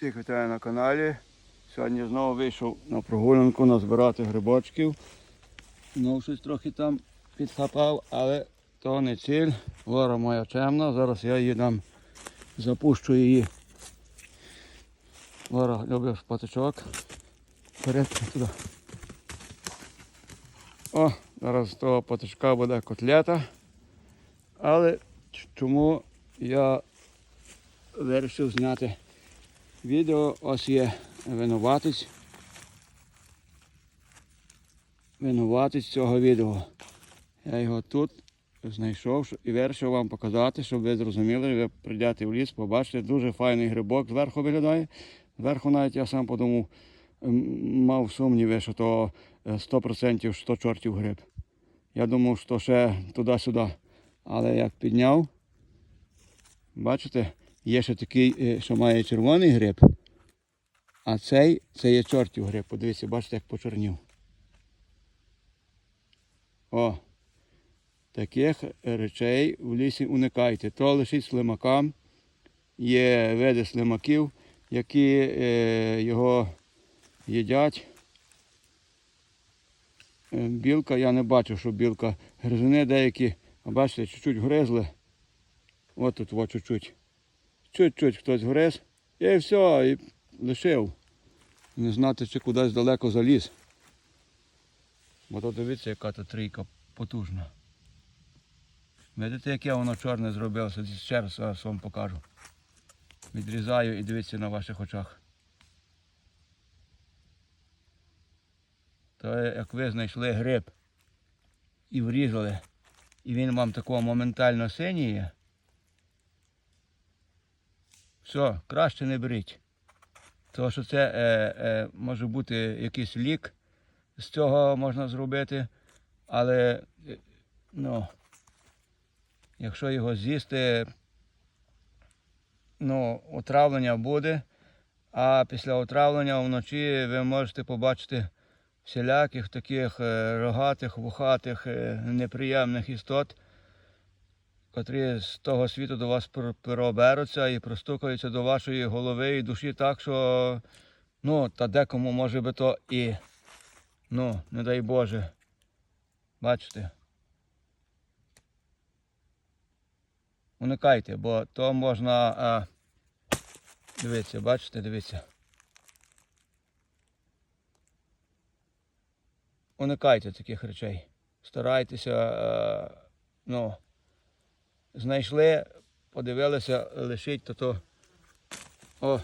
Всіх вітаю на каналі. Сьогодні знову вийшов на прогулянку назбирати грибочків. Ну, щось трохи там підхапав, але то не ціль. Лора моя чемна. Зараз я її дам, запущу її. Лора любить патичок. Вперед туди. О, зараз з того патичка буде котлета. Але чому я вирішив зняти відео. Ось є винуватець. Винуватець цього відео. Я його тут знайшов і вирішив вам показати, щоб ви зрозуміли, ви прийдете в ліс, побачите дуже файний грибок зверху виглядає. Зверху навіть я сам подумав, мав сумніви, що то е, 100% що чортів гриб. Я думав, що ще туди-сюди. Але як підняв, бачите, є ще такий, е, що має червоний гриб, а цей це є чортів гриб. Подивіться, бачите, як почорнів. О, таких речей в лісі уникайте. То лишить слимакам. Є види слимаків, які е, його їдять. Е, Білка, я не бачив, що білка гризуни деякі, а бачите, чуть-чуть гризли. От тут чуть-чуть. Чуть-чуть хтось гриз. І все, і лишив. Не знати, чи кудись далеко заліз. Бо то дивіться, яка то трійка потужна. Видите, яке воно чорне зробилося? Ще раз вам покажу. Відрізаю і дивіться на ваших очах. То як ви знайшли гриб і врізали, і він вам такого моментально синіє. Все, краще не беріть. Тому що це е, е, може бути якийсь лік, з цього можна зробити, але е, ну, якщо його з'їсти, ну, отравлення буде, а після отравлення вночі ви можете побачити всіляких таких е, рогатих, вухатих, е, неприємних істот, котрі з того світу до вас пр- проберуться і простукаються до вашої голови і душі так, що ну, та декому може би то і, ну, не дай Боже. Бачите? Уникайте, бо то можна. А, дивіться, бачите, дивіться. Уникайте таких речей. Старайтеся, е, ну, знайшли, подивилися, лишить то то. О,